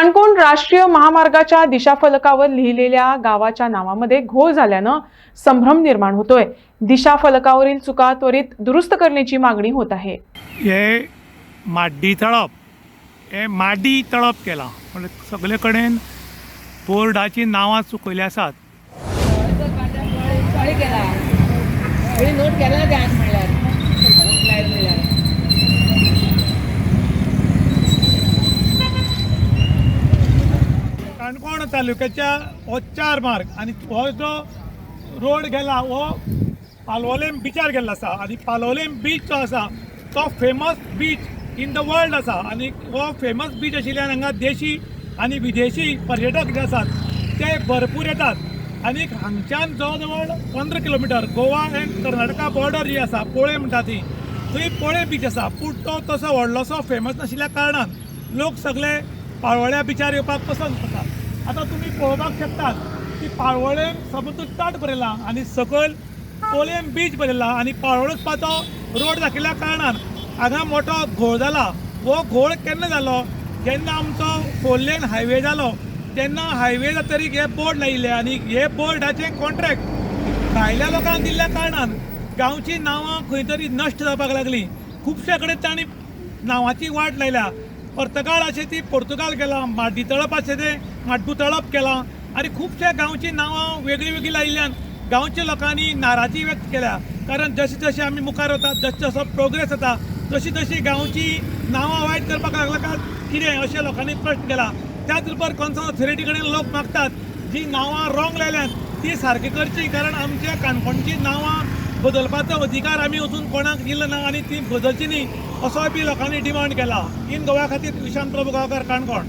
काणकोण राष्ट्रीय महामार्गाच्या दिशाफलकावर लिहिलेल्या गावाच्या नावामध्ये घोळ झाल्यानं संभ्रम निर्माण होतोय. दिशाफलकावरील चुका त्वरित दुरुस्त करण्याची मागणी होत आहे. हे माड्डी तळप हे माडी तळप केलां. म्हणजे सगळे कडेन बोर्डाची नांवां चुकयली आसात सॉरी केला सगळी नोट केला ते आज म्हणल्यार लायट म्हणल्यार काणकोण तालुक्याच्या हो चार मार्ग आनी हो जो रोड गेला हो पालोलेम बिचार गेल्लो आसा आनी पालोलेम बीच जो आसा तो famous beach in the world आसा आनी हो फेमस बीच आशिल्ल्यान हांगा देशी आनी विदेशी पर्यटक जे आसात ते भरपूर येतात. आनी हांगच्यान जवळ जवळ पंदरा kilometre Goa and Karnataka border जी आसा पोळे म्हणटा ती थंय पोळे बीच आसा पूण तो तसो व्हडलोसो फेमस नाशिल्ल्या कारणान लोक सगळे पाळोळ्या बिचार येवपाक पसंत करतात. आतां तुमी पळोवपाक शकतात. की पाळोळें समुद्र तट बरयला आनी सकयल कोलेम बीच बरयला आनी पाळोळें वचपाचो रोड दाखयल्या कारणान हांगा मोठो घोळ जाला हो घोळ केन्ना जालो जेन्ना आमचो फोर लेन हायवे जालो तेन्ना हायवे जातरीक हे बोर्ड लायिल्ले आनी हे बोर्डाचें कॉन्ट्रॅक्ट भायल्या लोकांक दिल्ल्या कारणान गांवची नांवां खंय तरी नश्ट जावपाक लागलीं. खुबशे कडेन तांणी नांवाची वाट लायल्या. पर्तगाळ अशें ती पोर्तुगाल गेला माड्डी तळप अशें तें. माड्डू केला केलां. आनी खुबशे गांवचीं नांवां वेगळीं वेगळीं लायिल्ल्यान गांवच्या लोकांनी नाराजी व्यक्त केल्या. कारण जशें जशें आमी मुखार वतात जसो जसो प्रोग्रेस जाता तशी तशी गांवची नांवां वायट करपाक लागला कितें अशें लोकांनी प्रश्न केला. त्याच बरोबर कन्सर्न ऑथॉरिटी कडेन लोक मागतात जी नांवां रॉंग लायल्यात ती सारकी करची. कारण आमच्या काणकोणची नांवां बदलपाचो अधिकार आमी अजून कोणाक दिलो ना आनी ती बदलची न्ही असोय बी लोकांनी डिमांड केला. इन गोवा खातीर विशांत प्रभू गांवकार काणकोण.